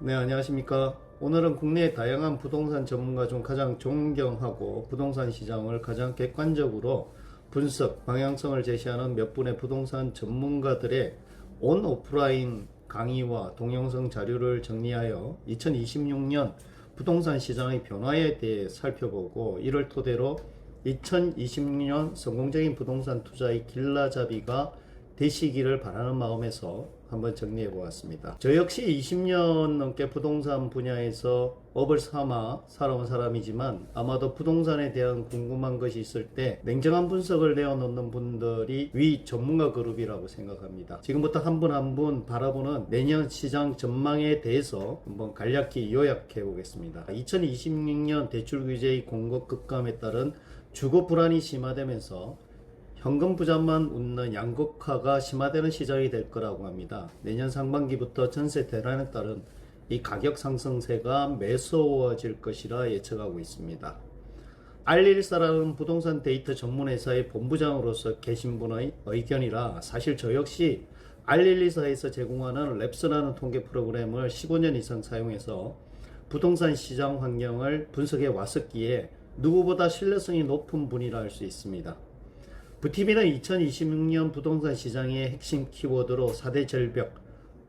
네, 안녕하십니까. 오늘은 국내의 다양한 부동산 전문가 중 가장 존경하고 부동산 시장을 가장 객관적으로 분석, 방향성을 제시하는 몇 분의 부동산 전문가들의 온 오프라인 강의와 동영상 자료를 정리하여 2026년 부동산 시장의 변화에 대해 살펴보고 이를 토대로 2026년 성공적인 부동산 투자의 길라잡이가 되시기를 바라는 마음에서 한번 정리해 보았습니다. 저 역시 20년 넘게 부동산 분야에서 업을 삼아 살아온 사람이지만 아마도 부동산에 대한 궁금한 것이 있을 때 냉정한 분석을 내어놓는 분들이 위 전문가 그룹이라고 생각합니다. 지금부터 한 분 한분 바라보는 내년 시장 전망에 대해서 한번 간략히 요약해 보겠습니다. 2026년 대출 규제의 공급 급감에 따른 주거 불안이 심화되면서 현금 부담만 웃는 양극화가 심화되는 시장이 될 거라고 합니다. 내년 상반기부터 전세 대란에 따른 이 가격 상승세가 매서워질 것이라 예측하고 있습니다. 알릴사라는 부동산 데이터 전문 회사의 본부장으로서 계신 분의 의견이라 사실 저 역시 알릴리사에서 제공하는 랩스라는 통계 프로그램을 15년 이상 사용해서 부동산 시장 환경을 분석해 왔었기에 누구보다 신뢰성이 높은 분이라 할 수 있습니다. 부티비는 2026년 부동산 시장의 핵심 키워드로 4대 절벽,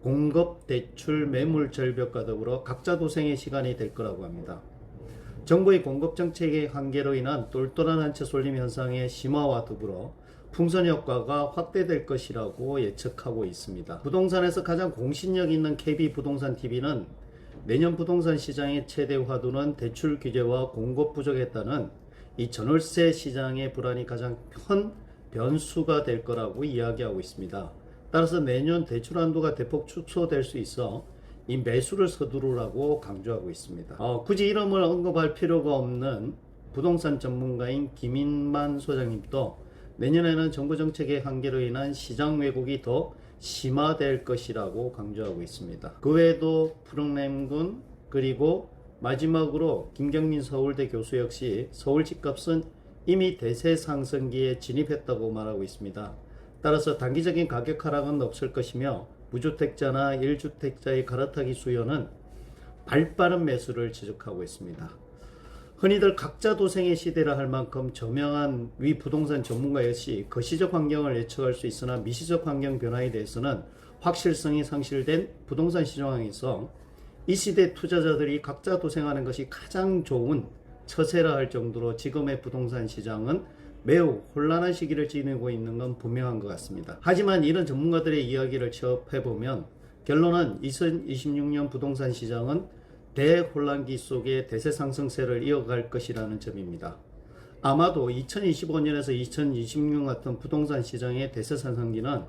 공급, 대출, 매물 절벽과 더불어 각자 도생의 시간이 될 거라고 합니다. 정부의 공급 정책의 한계로 인한 똘똘한 한채 쏠림 현상의 심화와 더불어 풍선 효과가 확대될 것이라고 예측하고 있습니다. 부동산에서 가장 공신력 있는 KB 부동산 TV는 내년 부동산 시장의 최대 화두는 대출 규제와 공급 부족에 따른 이 전월세 시장의 불안이 가장 큰 변수가 될 거라고 이야기하고 있습니다. 따라서 내년 대출 한도가 대폭 축소될 수 있어 이 매수를 서두르라고 강조하고 있습니다. 어, 굳이 이름을 언급할 필요가 없는 부동산 전문가인 김인만 소장님도 내년에는 정부 정책의 한계로 인한 시장 왜곡이 더 심화될 것이라고 강조하고 있습니다. 그 외에도 푸릉램군 그리고 마지막으로 김경민 서울대 교수 역시 서울 집값은 이미 대세 상승기에 진입했다고 말하고 있습니다. 따라서 단기적인 가격 하락은 없을 것이며 무주택자나 1주택자의 갈아타기 수요는 발빠른 매수를 지적하고 있습니다. 흔히들 각자 도생의 시대라 할 만큼 저명한 위 부동산 전문가 역시 거시적 환경을 예측할 수 있으나 미시적 환경 변화에 대해서는 확실성이 상실된 부동산 시장에서 이 시대 투자자들이 각자 도생하는 것이 가장 좋은 처세라 할 정도로 지금의 부동산 시장은 매우 혼란한 시기를 지니고 있는 건 분명한 것 같습니다. 하지만 이런 전문가들의 이야기를 취업해보면 결론은 2026년 부동산 시장은 대혼란기 속에 대세 상승세를 이어갈 것이라는 점입니다. 아마도 2025년에서 2026년 같은 부동산 시장의 대세 상승기는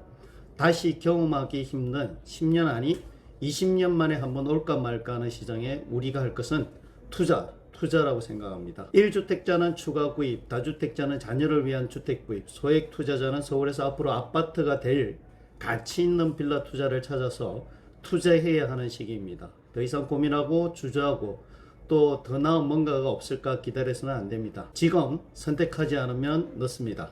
다시 경험하기 힘든 10년 아니 20년 만에 한번 올까 말까 하는 시장에 우리가 할 것은 투자, 투자라고 생각합니다. 1주택자는 추가 구입, 다주택자는 자녀를 위한 주택 구입, 소액 투자자는 서울에서 앞으로 아파트가 될 가치 있는 빌라 투자를 찾아서 투자해야 하는 시기입니다. 더 이상 고민하고 주저하고 또 더 나은 뭔가가 없을까 기다려서는 안 됩니다. 지금 선택하지 않으면 늦습니다.